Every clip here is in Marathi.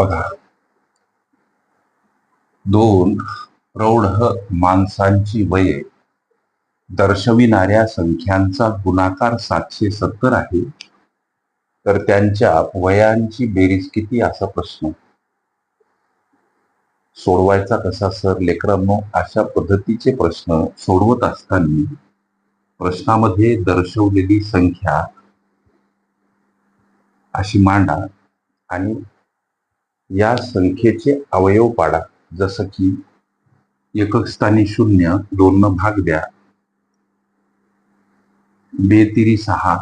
बघा. दोन प्रौढ माणसांची वये. दर्शविणाऱ्या संख्यांचा गुणाकार सातशे सत्तर आहे. तर त्यांच्या वयांची बेरीज किती? असा प्रश्न. सोडवायचा कसा सर? लेकरांनो अशा पद्धतीचे प्रश्न सोडवत असताना प्रश्नामध्ये दर्शवलेली संख्या अशी मांडा आणि या संख्येचे अवयव पाडा. जसं की एकक स्थानी शून्य दोन भाग द्या. बेतिरी सहा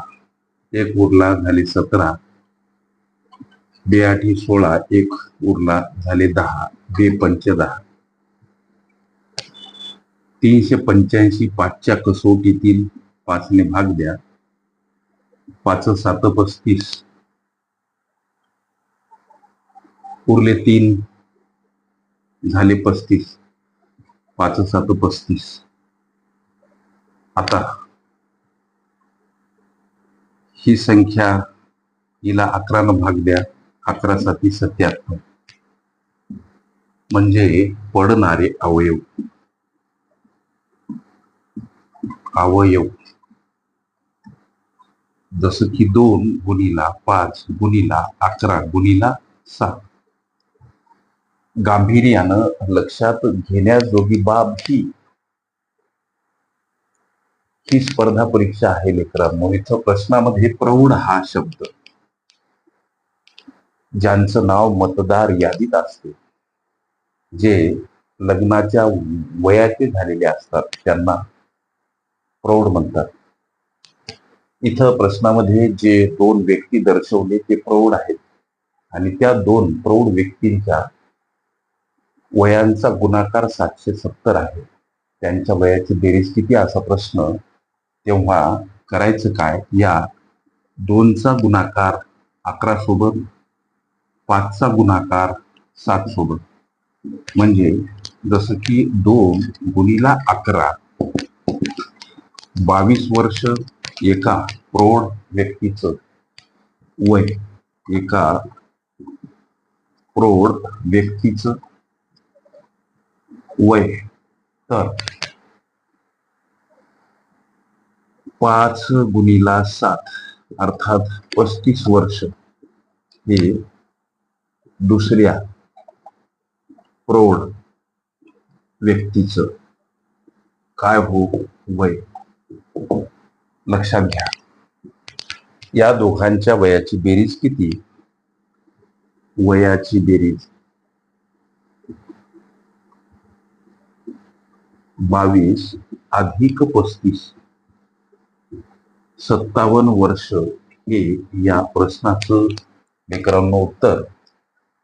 एक उरला झाले सतरा. बेआठी सोळा एक उरला झाले दहा. बे पंच दहा तीनशे पंच्याऐंशी पाचच्या कसोटीतील पाचने भाग द्या. पाच सात पस्तीस. उरले तीन झाले पस्तीस. पाच सात पस्तीस. आता ही संख्या हिला अकरानं भाग द्या. अकरा साती सत्याहत्तर. म्हणजे पडणारे अवयव. अवयव. जसं की दोन गुणीला पाच गुणीला अकरा गुणीला सात. गांभीर्यानं लक्षात घेण्याजोगी बाब ही. ही स्पर्धा परीक्षा आहे लेकरांनो. इथं प्रश्नामध्ये प्रौढ हा शब्द. ज्यांचं नाव मतदार यादीत असते. जे लग्नाच्या वयाचे झालेले असतात त्यांना प्रौढ म्हणतात. इथं प्रश्नामध्ये जे दोन व्यक्ती दर्शवले ते प्रौढ आहेत. आणि त्या दोन प्रौढ व्यक्तींच्या वयांचा गुणाकार सातशे सत्तर आहे. त्यांच्या वयाची बेरीज किती असा प्रश्न तेव्हा करायचं काय? या दोनचा गुणाकार अकरा सोबत पाचचा गुणाकार सात सोबत. म्हणजे जसं की दोन गुणीला अकरा बावीस वर्ष एका प्रौढ व्यक्तीचं वय एका प्रौढ व्यक्तीचं वय. तर पाच गुणीला सात अर्थात पस्तीस वर्ष. हे दुसऱ्या प्रौढ व्यक्तीच काय हो वय? लक्षात घ्या. या दोघांच्या वयाची बेरीज किती? वयाची बेरीज बावीस अधिक पस्तीस. सत्तावन्न वर्ष हे या प्रश्नाचं लेकरांनो उत्तर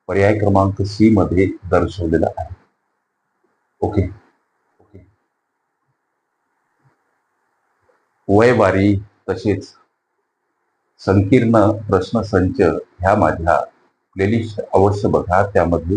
पर्याय क्रमांक सी मध्ये दर्शवलेलं आहे. ओके. ओके. वयवारी तसेच संकीर्ण प्रश्नसंच ह्या माझ्या प्लेलिस्ट अवश्य बघा. त्यामध्ये